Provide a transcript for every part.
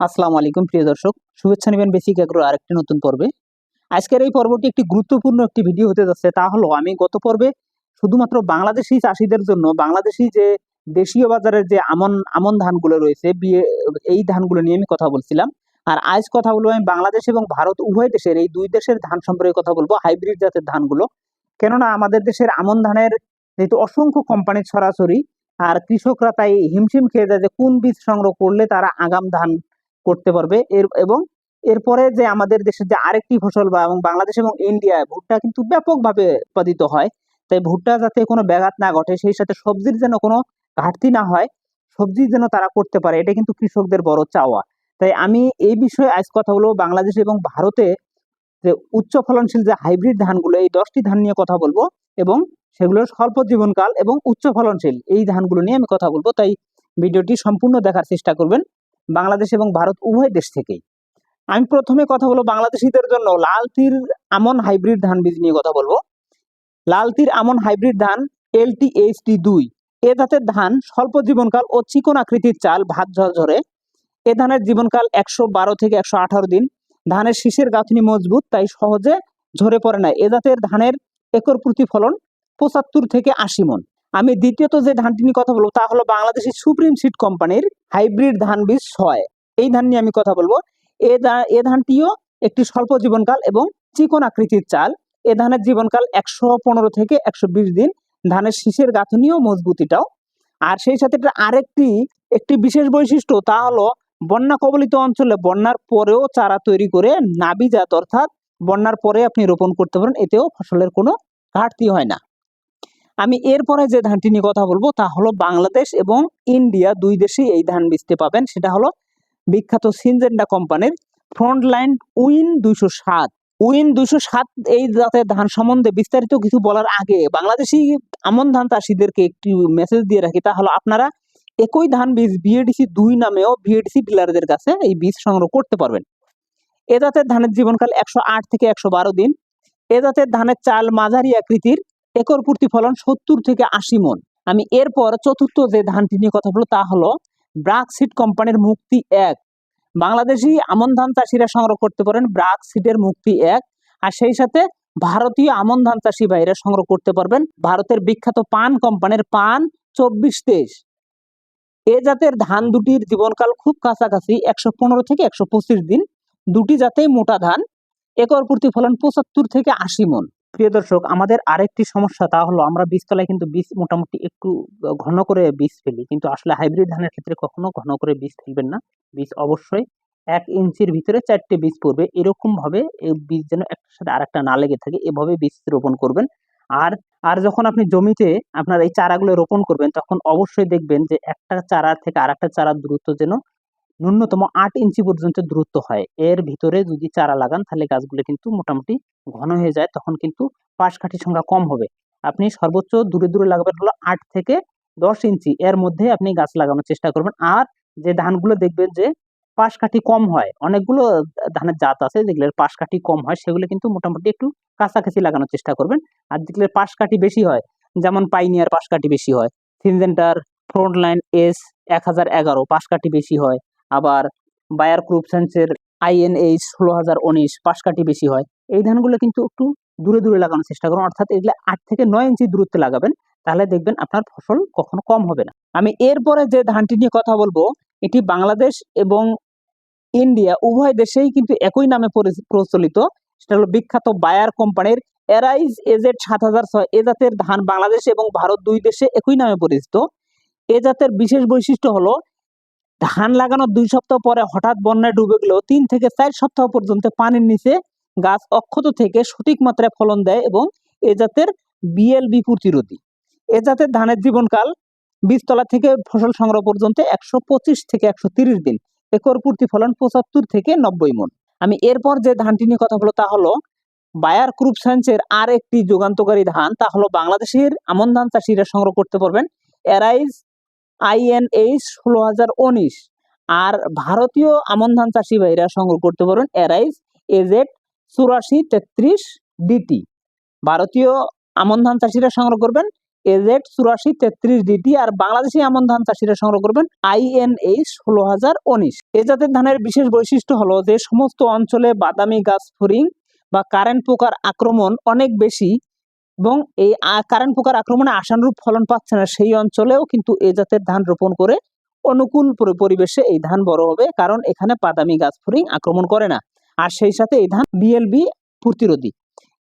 আসসালামু আলাইকুম, প্রিয় দর্শক। শুভেচ্ছা নেবেন বেসিক এগ্রো আরেকটি নতুন পর্বে। আজকের এই পর্বটি একটি গুরুত্বপূর্ণ একটি ভিডিও হতে যাচ্ছে। তা হলো, আমি গত পর্বে শুধুমাত্র বাংলাদেশি চাষিদের জন্য, বাংলাদেশি যে দেশীয় বাজারের যে আমন আমন ধানগুলো রয়েছে, বিয়ে, এই ধানগুলো নিয়ে আমি কথা বলছিলাম। আর আজ কথা বলব আমি বাংলাদেশ এবং ভারত উভয় দেশের, এই দুই দেশের ধান সম্পর্কে কথা বলব হাইব্রিড জাতের ধানগুলো। কেননা, আমাদের দেশের আমন ধানের যেহেতু অসংখ্য কোম্পানি ছড়াছড়ি আর কৃষকরা তাই হিমশিম খেয়ে যায় যে কোন বীজ সংগ্রহ করলে তারা আগাম ধান করতে পারবে। এর, এবং এরপরে যে আমাদের দেশের যে আরেকটি ফসল বা এবং বাংলাদেশ এবং ইন্ডিয়ায় ভুট্টা কিন্তু ব্যাপকভাবে উৎপাদিত হয়। তাই ভুট্টা যাতে কোনো ব্যাঘাত না ঘটে, সেই সাথে সবজির যেন কোনো ঘাটতি না হয় সবজি যেন তারা করতে পারে, এটা কিন্তু কৃষকদের বড় চাওয়া। তাই আমি এই বিষয়ে আজ কথা বলব বাংলাদেশ এবং ভারতে যে উচ্চ ফলনশীল যে হাইব্রিড ধানগুলো, এই দশটি ধান নিয়ে কথা বলব এবং সেগুলোর স্বল্প জীবনকাল এবং উচ্চ ফলনশীল এই ধানগুলো নিয়ে আমি কথা বলব। তাই ভিডিওটি সম্পূর্ণ দেখার চেষ্টা করবেন। বাংলাদেশ এবং ভারত উভয় দেশ থেকেই। আমি প্রথমে কথা বলব বাংলাদেশিদের জন্য লাল তীর আমন হাইব্রিড ধান বীজ নিয়ে কথা বলব। লাল তীর আমন হাইব্রিড ধান এলটি এইচটি দুই। এ জাতের ধান স্বল্প জীবনকাল ও চিকন আকৃতির চাল ভাত ঝরঝরে। এ ধানের জীবনকাল একশো বারো থেকে একশো আঠারো দিন। ধানের শীষের গাঁথনি মজবুত, তাই সহজে ঝরে পড়ে না। এ জাতের ধানের একর প্রতি ফলন পঁচাত্তর থেকে আশি মন। আমি দ্বিতীয়ত যে ধানটি নিয়ে কথা বলব, তা হলো বাংলাদেশের সুপ্রিম সিড কোম্পানির হাইব্রিড ধান বীজ ছয়। এই ধান নিয়ে আমি কথা বলব। এ ধানটিও একটি স্বল্প জীবনকাল এবং চিকন আকৃতির চাল। এ ধানের জীবনকাল একশো পনেরো থেকে একশো বিশ দিন। ধানের শীষের গাঁথনিও মজবুতিটাও। আর সেই সাথে এটা আরেকটি, একটি বিশেষ বৈশিষ্ট্য, তা হলো বন্যা কবলিত অঞ্চলে বন্যার পরেও চারা তৈরি করে নাবিজাত অর্থাৎ বন্যার পরে আপনি রোপণ করতে পারেন। এতেও ফসলের কোনো ঘাটতি হয় না। আমি এরপরে যে ধানটি নিয়ে কথা বলব, তা হলো বাংলাদেশ এবং ইন্ডিয়া দুই দেশেই এই ধান বীজটি পাবেন। সেটা হলো বিখ্যাত সিনজেন্ডা কোম্পানির ফ্রন্ট লাইন উইন দুইশো সাত। উইন দুইশো সাত এই জাতের ধান সম্বন্ধে বিস্তারিত কিছু বলার আগে বাংলাদেশি আমন ধান চাষিদেরকে একটি মেসেজ দিয়ে রাখি, তা হলো আপনারা একই ধান বীজ বিএডিসি দুই নামেও বিএডিসি ডিলারদের কাছে এই বীজ সংগ্রহ করতে পারবেন। এ জাতের ধানের জীবনকাল একশো আট থেকে একশো বারো দিন। এ জাতের ধানের চাল মাঝারি আকৃতির একর প্রতি ফলন সত্তর থেকে আশি মন। আমি এরপর চতুর্থ যে ধানটি নিয়ে কথা বলব তা হলো ব্রাক সিড কোম্পানির মুক্তি এক। বাংলাদেশি আমন ধান চাষিরা সংগ্রহ করতে পারেন ব্রাক সিডের মুক্তি এক আর সেই সাথে ভারতীয় আমন ধান চাষি ভাইরা সংগ্রহ করতে পারবেন ভারতের বিখ্যাত পান কোম্পানির পান চব্বিশ তেইশ এ জাতের ধান দুটির জীবনকাল খুব কাছাকাছি, একশো পনেরো থেকে একশো পঁচিশ দিন। দুটি জাতেই মোটা ধান, একর প্রতি ফলন পঁচাত্তর থেকে আশি মন। প্রিয় দর্শক, আমাদের আরেকটি সমস্যা তা হলো আমরা বীজতলায় কিন্তু বীজ মোটামুটি একটু ঘন করে বীজ ফেলি। কিন্তু আসলে হাইব্রিড ধানের ক্ষেত্রে কখনো ঘন করে বীজ ফেলবেন না। বীজ অবশ্যই এক ইঞ্চির ভিতরে চারটে বীজ পড়বে। এরকম ভাবে এই বীজ যেন একটার সাথে আরেকটা না লেগে থাকে, এভাবে বীজ রোপণ করবেন। আর আর যখন আপনি জমিতে আপনার এই চারাগুলো রোপণ করবেন, তখন অবশ্যই দেখবেন যে একটা চারা থেকে আরেকটা চারার দূরত্ব যেন ন্যূনতম আট ইঞ্চি পর্যন্ত দূরত্ব হয়। এর ভিতরে যদি চারা লাগান, তাহলে গাছগুলো কিন্তু মোটামুটি ঘন হয়ে যায়, তখন কিন্তু পাশকাঠির সংখ্যা কম হবে। আপনি সর্বোচ্চ দূরে দূরে লাগাবেন হলো আট থেকে দশ ইঞ্চি। এর মধ্যে আপনি গাছ লাগানোর চেষ্টা করবেন। আর যে ধানগুলো দেখবেন যে পাশকাঠি কম হয়, অনেকগুলো ধানের জাত আছে যেগুলোর পাশকাঠি কম হয়, সেগুলো কিন্তু মোটামুটি একটু কাছাকাছি লাগানোর চেষ্টা করবেন। আর যেগুলোর পাশকাঠি বেশি হয়, যেমন পাইনিয়ার পাশকাঠি বেশি হয়, সিনজেন্টার ফ্রন্ট লাইন এস এক হাজার এগারো পাশকাঠি বেশি হয় আবার বায়ার গ্রুপ সায়েন্সের আইএনএইচ ষোলো হাজার উনিশ পাশকাঠি বেশি হয়। এই ধানগুলো কিন্তু একটু দূরে দূরে লাগানোর চেষ্টা করুন। অর্থাৎ এগুলো আট থেকে নয় ইঞ্চি দূরত্বে লাগাবেন, তাহলে দেখবেন আপনার ফসল কখনো কম হবে না। আমি এরপরে যে ধানটি নিয়ে কথা বলব, এটি বাংলাদেশ এবং ইন্ডিয়া, উভয় দেশেই কিন্তু একই নামে পরি- প্রচলিত। সেটা হলো বিখ্যাত বায়ার কোম্পানির এরাইজ এজেড সাত হাজার ছয়। এ জাতের ধান বাংলাদেশ এবং ভারত দুই দেশে একই নামে পরিচিত। এ জাতের বিশেষ বৈশিষ্ট্য হলো ধান লাগানোর দুই সপ্তাহ পরে হঠাৎ বন্যায় ডুবে গেলেও তিন থেকে চার সপ্তাহ পর্যন্ত পানির নিচে গাছ অক্ষত থেকে সঠিক মাত্রায় ফলন দেয় এবং এ জাতের বিএলবি প্রতিরোধী। এ জাতের ধানের জীবনকাল বীজতলা থেকে ফসল সংগ্রহ পর্যন্ত একশো পঁচিশ থেকে একশো তিরিশ দিন। একর প্রতি ফলন পঁচাত্তর থেকে নব্বই মন। আমি এরপর যে ধানটি নিয়ে কথা বলব তা হলো বায়ার ক্রুপ সায়েন্সের আর একটি যুগান্তকারী ধান, তা হলো বাংলাদেশের আমন ধান চাষিরা সংগ্রহ করতে পারবেন। এরাইজ আইএনএইচ ষোলো হাজার উনিশ। আর ভারতীয় আমন ধান চাষি ভাইরা সংগ্রহ করতে পারেন এরাইজ এজেড চুরাশি তেত্রিশ ডিটি। ভারতীয় আমন ধান চাষিরা সংগ্রহ করবেন এজেড চুরাশি তেত্রিশ ডিটি আর বাংলাদেশি আমন ধান চাষিরা সংগ্রহ করবেন আইএনএইচ ষোলো হাজার উনিশ। এ জাতের ধানের বিশেষ বৈশিষ্ট্য হলো যে সমস্ত অঞ্চলে বাদামি গাছ, ফরিং বা কারেন্ট পোকার আক্রমণ অনেক বেশি এবং এই কারেন্ট পোকার আক্রমণে আশানুরূপ ফলন পাচ্ছে না সেই অঞ্চলেও কিন্তু এ জাতের ধান রোপণ করে অনুকূল পরিবেশে এই ধান বড় হবে কারণ এখানে বাদামি গাছ ফরিং আক্রমণ করে না। আর সেই সাথে এই ধান বিএলবি প্রতিরোধী।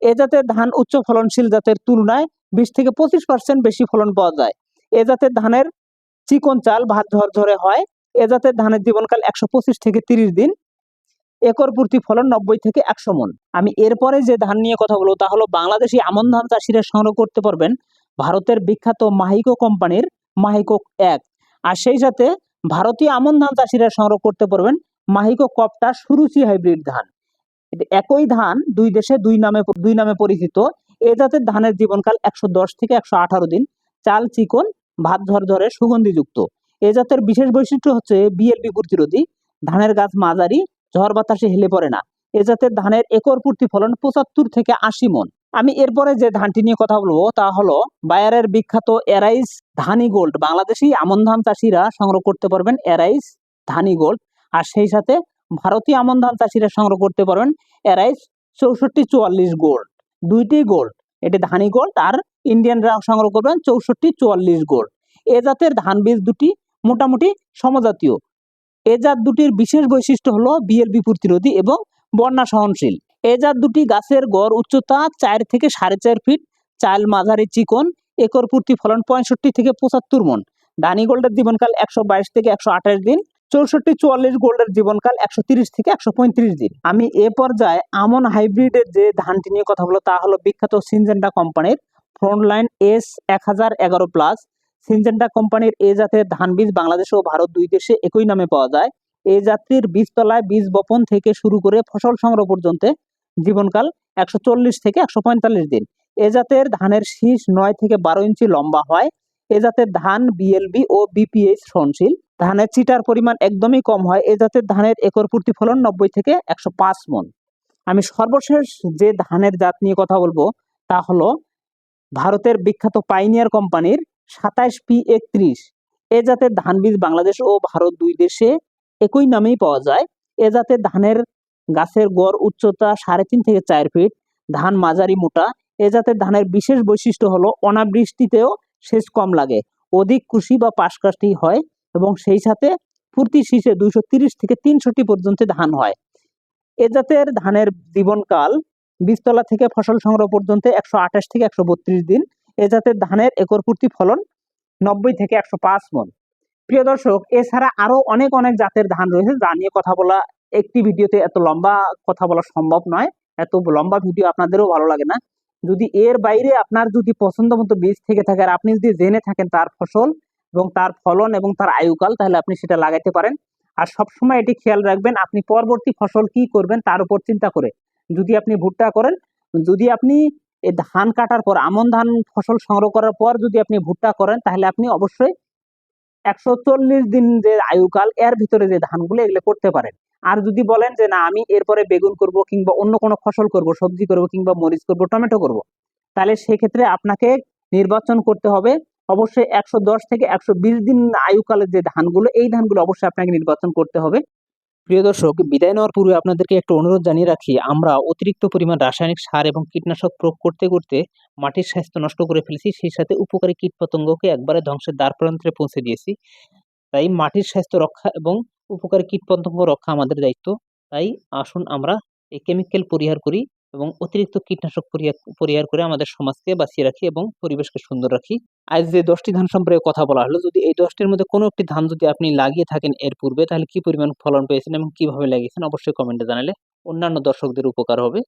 এ জাতের ধান উচ্চ ফলনশীল জাতের তুলনায় বিশ থেকে পঁচিশ পার্সেন্ট বেশি ফলন পাওয়া যায়। এ জাতের ধানের চিকন চাল ভাত ঝরঝরে হয়। এ জাতের ধানের জীবনকাল একশো পঁচিশ থেকে তিরিশ দিন। একর প্রতি ফলন নব্বই থেকে একশো মন। আমি এরপরে যে ধান নিয়ে কথা বলব, তা হলো বাংলাদেশি আমন ধান চাষিরা সংগ্রহ করতে পারবেন ভারতের বিখ্যাত মাহিকো কোম্পানির মাহিকো এক। আর সেই সাথে ভারতীয় আমন ধান চাষিরা সংগ্রহ করতে পারবেন মাহিকো কপটা সুরুচি হাইব্রিড ধান। একই ধান দুই দেশে দুই নামে দুই নামে পরিচিত। এ জাতের ধানের জীবনকাল একশো দশ থেকে একশো আঠারো দিন। চাল, চিকন, ভাত ধর ধরে সুগন্ধিযুক্ত। এ জাতের বিশেষ বৈশিষ্ট্য হচ্ছে বিএলবি প্রতিরোধী। ধানের গাছ মাঝারি ঝড় বাতাসে হেলে পড়ে না। এ জাতের ধানের একর প্রতি ফলন পঁচাত্তর থেকে আশি মন। আমি এরপরে যে ধানটি নিয়ে কথা বলব, তা হলো বায়ারের বিখ্যাত এরাইস ধানি গোল্ড। বাংলাদেশি আমন ধান চাষিরা সংগ্রহ করতে পারবেন এরাইস ধানি গোল্ড। আর সেই সাথে ভারতীয় আমন ধান চাষিরা সংগ্রহ করতে পারবেন এরাইস চৌষট্টি চুয়াল্লিশ গোল্ড। দুইটি গোল্ড, এটি ধানি গোল্ড আর ইন্ডিয়ানরা সংগ্রহ করবেন চৌষট্টি চুয়াল্লিশ গোল্ড। এ জাতের ধান বীজ দুটি মোটামুটি সমজাতীয়। এ জাত দুটির বিশেষ বৈশিষ্ট্য হলো বিএলবি প্রতিরোধী এবং বন্যা সহনশীল। এ জাত দুটি গাছের গড় উচ্চতা চার থেকে সাড়ে চার ফিট, চাল মাঝারি চিকন, একর প্রতি ফলন পঁয়ষট্টি থেকে পঁচাত্তর মন। দানি গোল্ডের জীবনকাল একশো বাইশ থেকে একশো আঠাশ দিন, চৌষট্টি চুয়াল্লিশ গোল্ডের জীবনকাল একশো তিরিশ থেকে একশো পঁয়ত্রিশ দিন। আমি এ পর্যায়ে আমন হাইব্রিডের যে ধানটি নিয়ে কথা বলব তা হলো বিখ্যাত সিনজেন্ডা কোম্পানির ফ্রন্টলাইন এস এক হাজার এগারো প্লাস সিনজেন্ডা কোম্পানির এ জাতের ধান বীজ বাংলাদেশ ও ভারত দুই দেশে একই নামে পাওয়া যায়। এই জাতির বীজতলায় বীজ বপন থেকে শুরু করে ফসল সংগ্রহ পর্যন্ত জীবনকাল একশো চল্লিশ থেকে একশো পঁয়তাল্লিশ দিন। এ জাতের ধানের শীষ নয় থেকে বারো ইঞ্চি লম্বা হয়। এ জাতের ধান বিএলবি ও বিপিএইচ সহনশীল। ধানের চিটার পরিমাণ একদমই কম হয়। এ জাতের ধানের একর প্রতি ফলন নব্বই থেকে একশো পাঁচ মন। আমি সর্বশেষ যে ধানের জাত নিয়ে কথা বলব তা হলো ভারতের বিখ্যাত পাইনিয়ার কোম্পানির সাতাইশ পি একত্রিশ। এ জাতের ধান বীজ বাংলাদেশ ও ভারত দুই দেশে একই নামেই পাওয়া যায়। এ জাতের ধানের গাছের গড় উচ্চতা সাড়ে তিন থেকে চার ফিট, ধান মাঝারি মোটা। এ জাতের ধানের বিশেষ বৈশিষ্ট্য হলো অনাবৃষ্টিতেও সেচ কম লাগে, অধিক কুশি বা পাশকাঠি হয় এবং সেই সাথে প্রতি শীষে দুইশো তিরিশ থেকে তিনশোটি পর্যন্ত ধান হয়। এ জাতের ধানের জীবনকাল বীজতলা থেকে ফসল সংগ্রহ পর্যন্ত একশো আঠাশ থেকে একশো বত্রিশ দিন। এ জাতের ধানের একর প্রতি ফলন নব্বই থেকে একশো পাঁচ মন। প্রিয় দর্শক, এছাড়া আরও অনেক অনেক জাতের ধান রয়েছে যা নিয়ে কথা বলা, একটি ভিডিওতে এত লম্বা কথা বলা সম্ভব নয়, এত লম্বা ভিডিও আপনাদেরও ভালো লাগে না। যদি এর বাইরে আপনার যদি পছন্দ মতো বীজ থেকে থাকে আর আপনি যদি জেনে থাকেন তার ফসল এবং তার ফলন এবং তার আয়ুকাল, তাহলে আপনি সেটা লাগাইতে পারেন। আর সবসময় এটি খেয়াল রাখবেন, আপনি পরবর্তী ফসল কি করবেন তার উপর চিন্তা করে। যদি আপনি ভুট্টা করেন, যদি আপনি এই ধান কাটার পর, আমন ধান ফসল সংগ্রহ করার পর যদি আপনি ভুট্টা করেন, তাহলে আপনি অবশ্যই একশো চল্লিশ দিন যে আয়ুকাল, এর ভিতরে যে ধানগুলো, এগুলো করতে পারেন। আর যদি বলেন যে, না, আমি এরপরে বেগুন করব কিংবা অন্য কোনো ফসল করব, সবজি করব কিংবা মরিচ করব, টমেটো করব, তাহলে সেক্ষেত্রে আপনাকে নির্বাচন করতে হবে। অবশ্যই একশো দশ থেকে একশো বিশ দিন আয়ুকালের যে ধানগুলো, এই ধানগুলো অবশ্যই আপনাকে নির্বাচন করতে হবে। প্রিয় দর্শক, বিদায় নেওয়ার পূর্বে আপনাদেরকে একটা অনুরোধ জানিয়ে রাখি, আমরা অতিরিক্ত পরিমাণ রাসায়নিক সার এবং কীটনাশক প্রয়োগ করতে করতে মাটির স্বাস্থ্য নষ্ট করে ফেলেছি, সেই সাথে উপকারী কীটপতঙ্গকে একবারে ধ্বংসের দ্বার প্রান্তে পৌঁছে দিয়েছি। তাই মাটির স্বাস্থ্য রক্ষা এবং উপকারী কীটপতঙ্গ রক্ষা আমাদের দায়িত্ব। তাই আসুন আমরা এই কেমিক্যাল পরিহার করি। এবং অতিরিক্ত কীটনাশক পরিহার করে আমাদের সমাজকে বাঁচিয়ে রাখি এবং পরিবেশকে সুন্দর রাখি। আজ যে দশটি ধান সম্পর্কে কথা বলা হলো, যদি এই দশটির মধ্যে কোনো একটি ধান যদি আপনি লাগিয়ে থাকেন এর পূর্বে, তাহলে কি পরিমাণ ফলন পেয়েছেন এবং কীভাবে লাগিয়েছেন অবশ্যই কমেন্টে জানালে অন্যান্য দর্শকদের উপকার হবে।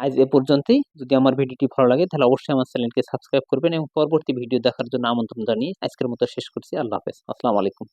আজ এ পর্যন্তই। যদি আমার ভিডিওটি ভালো লাগে, তাহলে অবশ্যই আমার চ্যানেলকে সাবস্ক্রাইব করবেন এবং পরবর্তী ভিডিও দেখার জন্য আমন্ত্রণ জানিয়ে আজকের মতো শেষ করছি। আল্লাহ হাফেজ। আসসালামু আলাইকুম।